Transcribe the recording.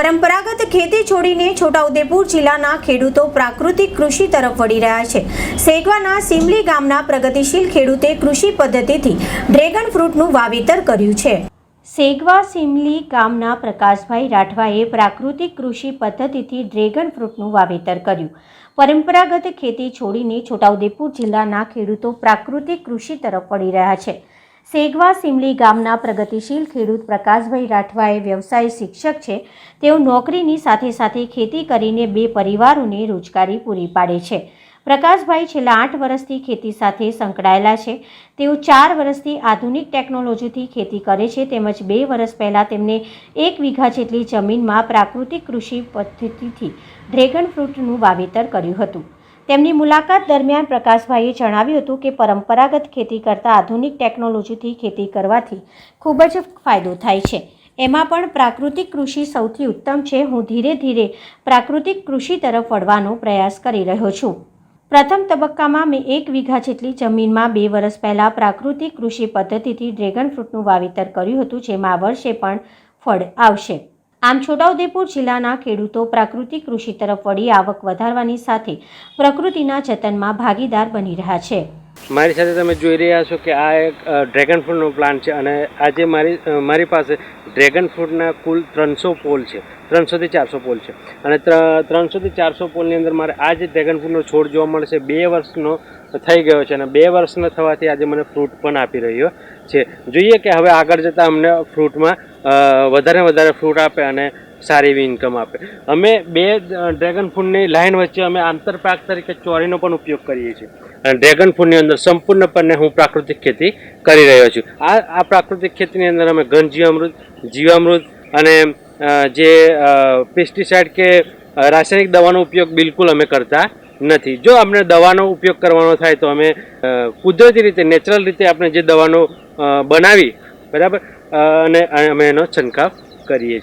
પરંપરાગત ખેતી છોડીને છોટાઉદેપુર જિલ્લાના ખેડૂતો પ્રાકૃતિક કૃષિ તરફ વળી રહ્યા છે. સેગવાના સિમલી ગામના પ્રગતિશીલ ખેડૂતે કૃષિ પદ્ધતિથી ડ્રેગન ફ્રૂટનું વાવેતર કર્યું છે. સેગવા સિમલી ગામના પ્રકાશભાઈ રાઠવાએ પ્રાકૃતિક કૃષિ પદ્ધતિથી ડ્રેગન ફ્રૂટનું વાવેતર કર્યું. પરંપરાગત ખેતી છોડીને છોટાઉદેપુર જિલ્લાના ખેડૂતો પ્રાકૃતિક કૃષિ તરફ વળી રહ્યા છે. સેગવા સિમલી ગામના પ્રગતિશીલ ખેડૂત પ્રકાશભાઈ રાઠવાએ વ્યવસાય શિક્ષક છે. તેઓ નોકરીની સાથે સાથે ખેતી કરીને બે પરિવારોને રોજગારી પૂરી પાડે છે. પ્રકાશભાઈ છેલ્લા આઠ વર્ષથી ખેતી સાથે સંકળાયેલા છે. તેઓ ચાર વર્ષથી આધુનિક ટેકનોલોજીથી ખેતી કરે છે તેમજ બે વર્ષ પહેલાં તેમને એક વીઘા જેટલી જમીનમાં પ્રાકૃતિક કૃષિ પદ્ધતિથી ડ્રેગન ફ્રૂટનું વાવેતર કર્યું હતું. તેમની મુલાકાત દરમિયાન પ્રકાશભાઈએ જણાવ્યું હતું કે પરંપરાગત ખેતી કરતાં આધુનિક ટેકનોલોજીથી ખેતી કરવાથી ખૂબ જ ફાયદો થાય છે. એમાં પણ પ્રાકૃતિક કૃષિ સૌથી ઉત્તમ છે. હું ધીરે ધીરે પ્રાકૃતિક કૃષિ તરફ વળવાનો પ્રયાસ કરી રહ્યો છું. પ્રથમ તબક્કામાં મેં એક વીઘા જેટલી જમીનમાં બે વર્ષ પહેલાં પ્રાકૃતિક કૃષિ પદ્ધતિથી ડ્રેગન ફ્રૂટનું વાવેતર કર્યું હતું, જેમાં આ વર્ષે પણ ફળ આવશે. આમ છોટાઉદેપુર જિલ્લાના ખેડૂતો પ્રાકૃતિક કૃષિ તરફ વળી આવક વધારવાની સાથે પ્રકૃતિના જતનમાં ભાગીદાર બની રહ્યા છે. મારી સાથે તમે જોઈ રહ્યા છો કે આ એક ડ્રેગન ફ્રૂટનો પ્લાન્ટ છે અને આજે મારી મારી પાસે ડ્રેગન ફ્રૂટના કુલ ત્રણસો પોલ છે, ત્રણસોથી ચારસો પોલ છે. અને ત્રણસોથી ચારસો પોલની અંદર મારે આ જે ડ્રેગન ફ્રૂટનો છોડ જોવા મળશે બે વર્ષનો થઈ ગયો છે અને બે વર્ષનો થવાથી આજે મને ફ્રૂટ પણ આપી રહ્યો છે. જોઈએ કે હવે આગળ જતાં અમને ફ્રૂટમાં વધારે વધારે ફ્રૂટ આપે અને સારી એવી ઇન્કમ આપે. અમે બે ડ્રેગન ફ્રૂટની લાઈન વચ્ચે અમે આંતરપાક તરીકે ચોરીનો પણ ઉપયોગ કરીએ છીએ. અને ડ્રેગન ફ્રૂટની અંદર સંપૂર્ણપણે હું પ્રાકૃતિક ખેતી કરી રહ્યો છું. આ આ પ્રાકૃતિક ખેતીની અંદર અમે ઘન જીવામૃત જીવામૃત અને જે પેસ્ટિસાઇડ કે રાસાયણિક દવાનો ઉપયોગ બિલકુલ અમે કરતા નથી. જો આપણે દવાનો ઉપયોગ કરવાનો થાય તો અમે કુદરતી રીતે નેચરલ રીતે આપણે જે દવાનો બનાવી બરાબર? અને અમે એનો છંટકાવ કરીએ છીએ.